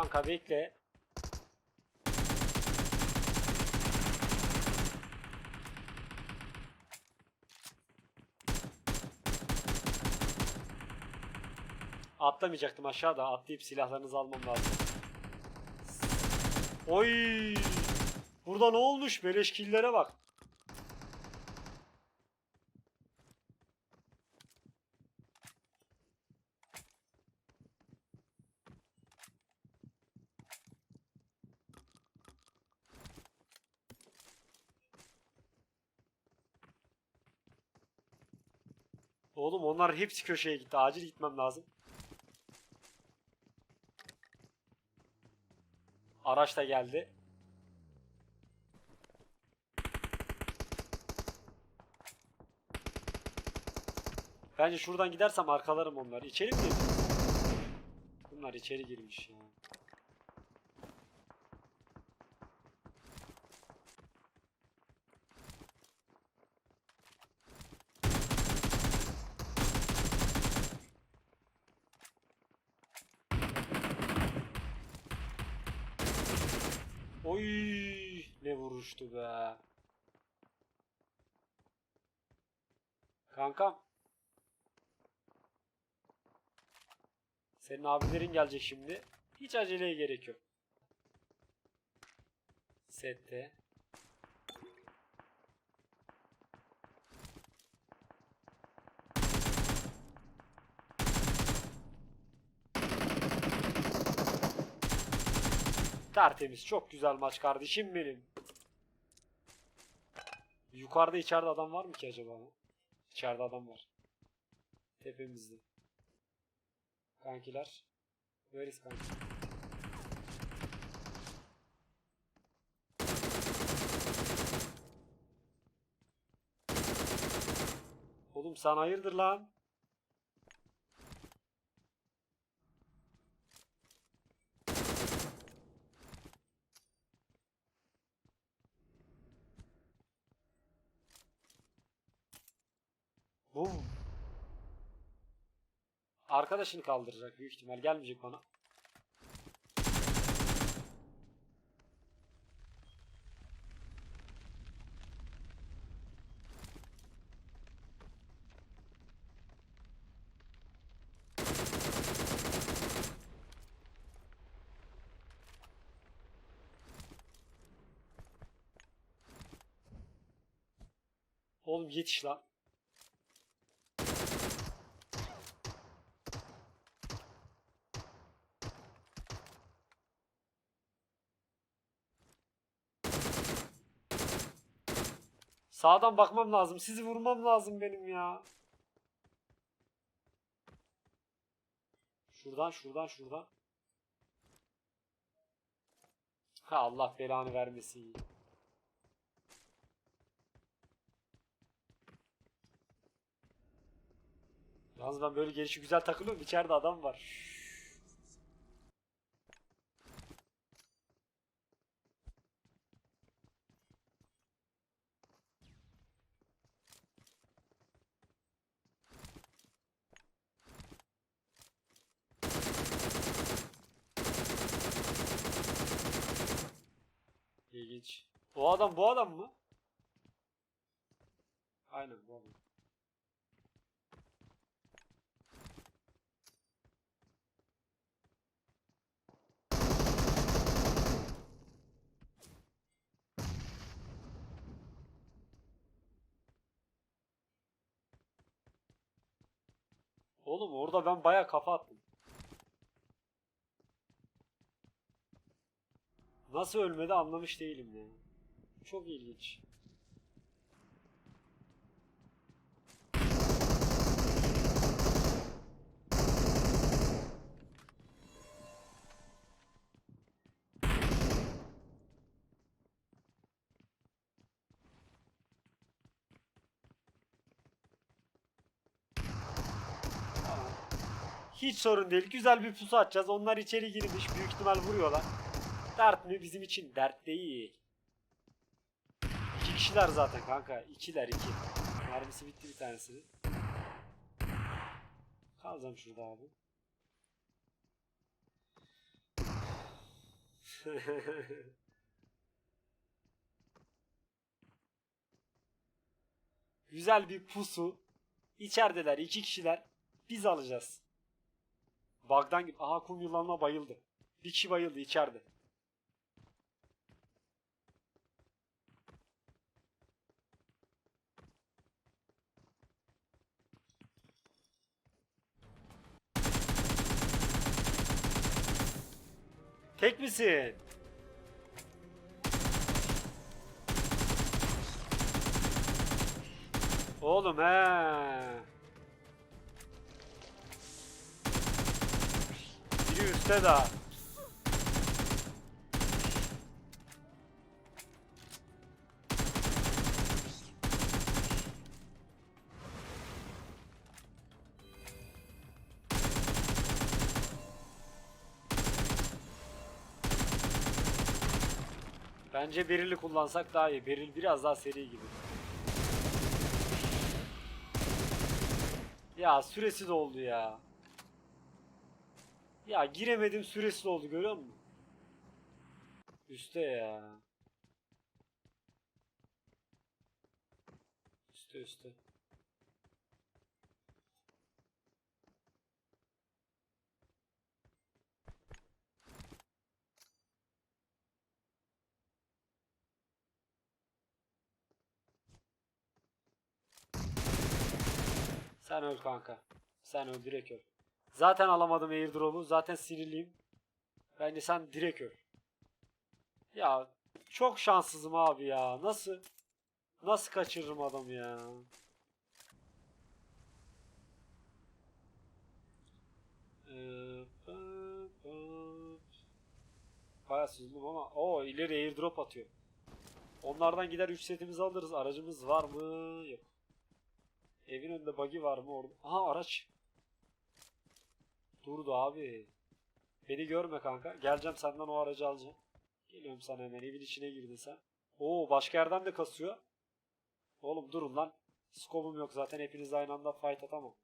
Kanka bekle. Atlamayacaktım aşağıda. Atlayıp silahlarınızı almam lazım. Oy! Burada ne olmuş? Beleş killere bak. Oğlum onlar hepsi köşeye gitti. Acil gitmem lazım. Araç da geldi. Bence şuradan gidersem arkalarım onları. İçeri mi girdi? Bunlar içeri girmiş ya. Oy ne vuruştu be. Kankam. Senin abilerin gelecek şimdi. Hiç aceleye gerek yok. Sette. Tertemiz. Çok güzel maç kardeşim benim. Yukarıda içeride adam var mı ki acaba? İçeride adam var. Tepemizde. Kankiler. Where kanki? Oğlum sen hayırdır lan? Arkadaşını kaldıracak büyük ihtimal. Gelmeyecek bana. Oğlum yetiş lan. Sağdan bakmam lazım. Sizi vurmam lazım benim ya. Şuradan şuradan şuradan. Ha Allah belanı vermesin. Yalnız ben böyle gelişi güzel takılıyorum. İçeride adam var. İlginç. O adam bu adam mı? Aynen bu adam. Oğlum orada ben baya kafa attım. Nasıl ölmedi anlamış değilim ya. Çok ilginç. Hiç sorun değil. Güzel bir pusu atacağız. Onlar içeri girmiş. Büyük ihtimal vuruyorlar. Dert mi? Bizim için dert değil. İki kişiler zaten kanka. İkiler iki. Mermisi bitti bir tanesinin. Kalacağım şurada abi. Güzel bir pusu. İçerideler iki kişiler. Biz alacağız. Bug'dan gibi. Aha kum yılanına bayıldı. Bir kişi bayıldı içeride. Tek misin? Oğlum he. Biri üstte daha. Bence berili kullansak daha iyi. Beril biraz daha seri gibi. Ya süresi doldu ya. Ya giremedim süresi doldu görüyor musun? Üste ya. Üste üste. Sen öl kanka. Sen öl direkt öl. Zaten alamadım airdrop'u. Zaten sinirliyim. Bence sen direkt öl. Ya çok şanssızım abi ya. Nasıl nasıl kaçırırım adamı ya? Bayağı süzdüm ama o ileri airdrop atıyor. Onlardan gider 3 setimizi alırız. Aracımız var mı? Yok. Evin önünde buggy var mı orada? Aha araç. Durdu abi. Beni görme kanka. Geleceğim senden o aracı alacağım. Geliyorum sana hemen evin içine girdin sen. Oo başka yerden de kasıyor. Oğlum durun lan. Skobum yok zaten hepiniz aynı anda fight atamam.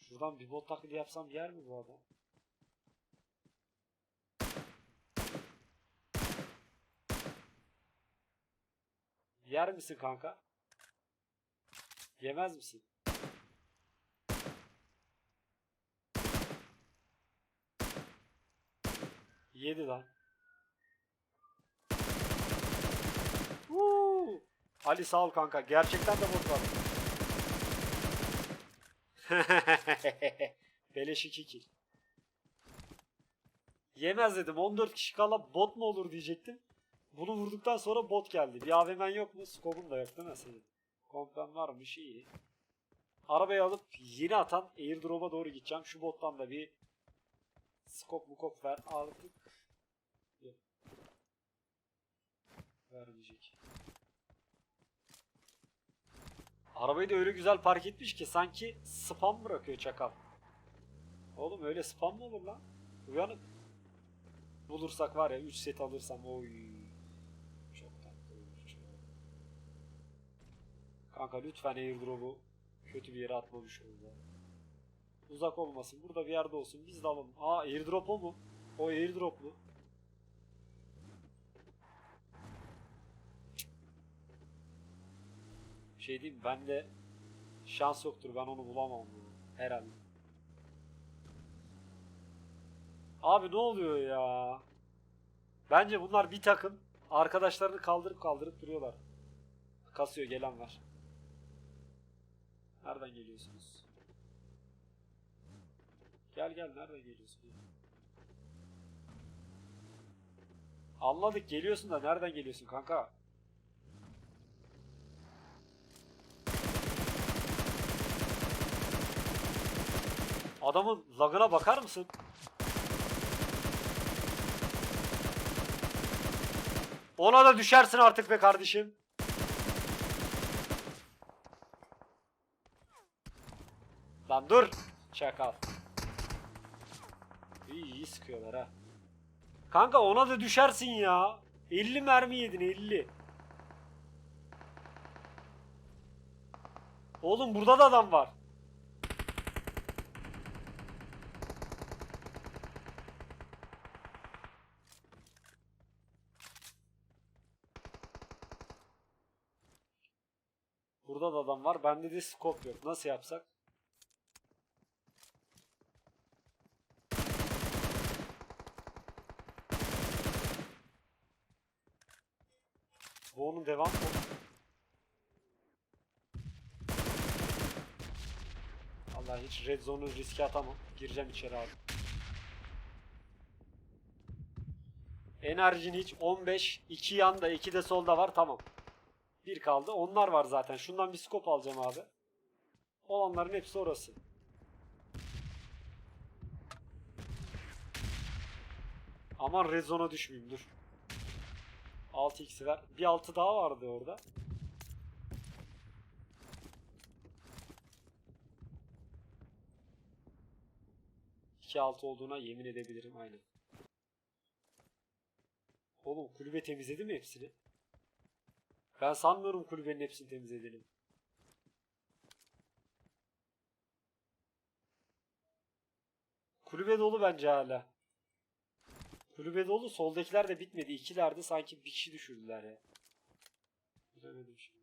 Şuradan bir bot taklidi yapsam yer mi bu adam? Yer misin kanka? Yemez misin? Yedi lan. Woo! Ali sağ ol kanka. Gerçekten de bot var. Beleş 2 kill. Yemez dedim. 14 kişi kala bot mu olur diyecektim. Bunu vurduktan sonra bot geldi. Bir AVM'n yok mu? Skobun da yok değil mi senin? Kompen varmış iyi. Arabayı alıp yeni atan airdrop'a doğru gideceğim. Şu bottan da bir skop mukop ver artık. Vermeyecek. Arabayı da öyle güzel park etmiş ki sanki spam bırakıyor çakal. Oğlum öyle spam mı olur lan? Uyanık. Bulursak var ya 3 set alırsam oy. Çok tatlı olur çok. Kanka lütfen airdrop'u kötü bir yere ol ya. Uzak olmasın. Burada bir yerde olsun. Biz de alalım. Aa airdrop o mu? O airdroplu. Bir şey diyeyim mi? bende şans yoktur. Ben onu bulamam. ya. Herhalde. Abi ne oluyor ya? Bence bunlar bir takım. Arkadaşlarını kaldırıp kaldırıp duruyorlar. Kasıyor gelen var. Nereden geliyorsunuz? Gel gel nereden geliyorsun? Anladık geliyorsun da nereden geliyorsun kanka? Adamın lagına bakar mısın? Ona da düşersin artık be kardeşim. Lan dur. Çakal. İyi, iyi sıkıyorlar ha. Kanka ona da düşersin ya. 50 mermi yedin 50. Oğlum burada da adam var. Burada da adam var. Bende de scope yok. Nasıl yapsak? Devam? Allah hiç red zone'u riske atamam. Gireceğim içeri abi. Enerjin hiç 15. 2 yanda 2 de solda var tamam. Bir kaldı. Onlar var zaten. Şundan bir scope alacağım abi. Olanların hepsi orası. Aman red zone'a düşmeyeyim dur. 6x'i ver. Bir 6 daha vardı orada. İki altı olduğuna yemin edebilirim aynen. Oğlum kulübe temizledi mi hepsini? Ben sanmıyorum kulübenin hepsini temizledelim. Kulübe dolu bence hala. Kulübe dolu. Soldakiler de bitmedi. İkilerde sanki bir kişi düşürdüler ya. Bilemedim şimdi.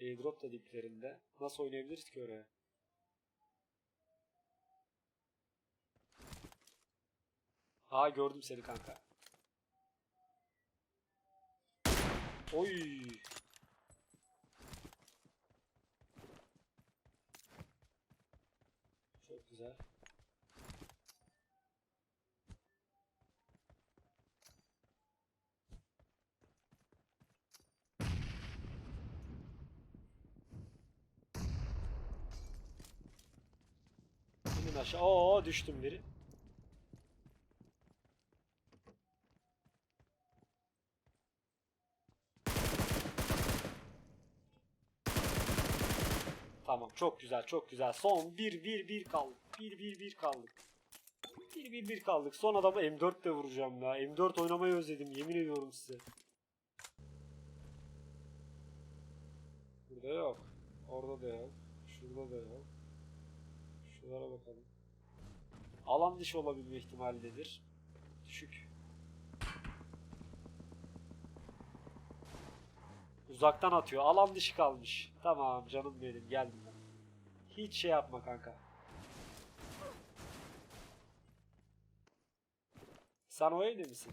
Airdrop da diplerinde. Nasıl oynayabiliriz ki oraya? Aa gördüm seni kanka. Oy. Çok güzel. Aşağı. Oo düştüm biri. Tamam çok güzel çok güzel. Son 1 1 1 kaldık. 1 1 1 kaldık. 1 1 1 kaldık. Son adamı M4 de vuracağım ya. M4 oynamayı özledim yemin ediyorum size. Burada yok. Orada da yok. Şurada da yok. Şuralara bakalım. Alan dışı olabilme ihtimali nedir? Düşük. Uzaktan atıyor. Alan dışı kalmış. Tamam canım benim geldim ben. Hiç şey yapma kanka. Sen o evde misin?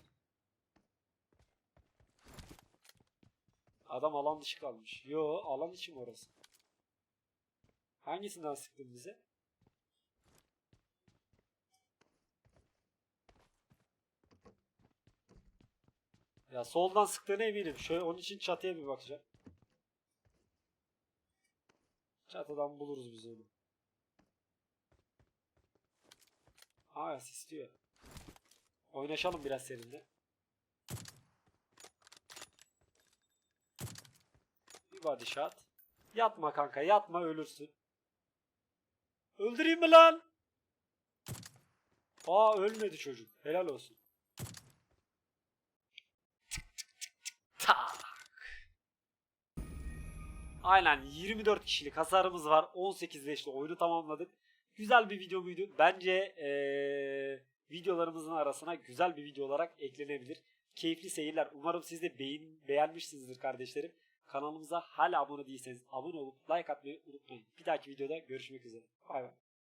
Adam alan dışı kalmış. Yo alan içi mi orası? Hangisinden sıktın bize? Ya soldan sıktığına eminim. Şöyle onun için çatıya bir bakacağım. Çatıdan buluruz biz onu. Aa istiyor. Oynaşalım biraz seninle. Bir body shot. Yatma kanka yatma ölürsün. Öldüreyim mi lan? Aa ölmedi çocuk. Helal olsun. Aynen 24 kişilik hasarımız var. 18 leşli oyunu tamamladık. Güzel bir video muydu? Bence ee, videolarımızın arasına güzel bir video olarak eklenebilir. Keyifli seyirler. Umarım siz de beğen, beğenmişsinizdir kardeşlerim. Kanalımıza hala abone değilseniz abone olup like atmayı unutmayın. Bir dahaki videoda görüşmek üzere. Bay bay.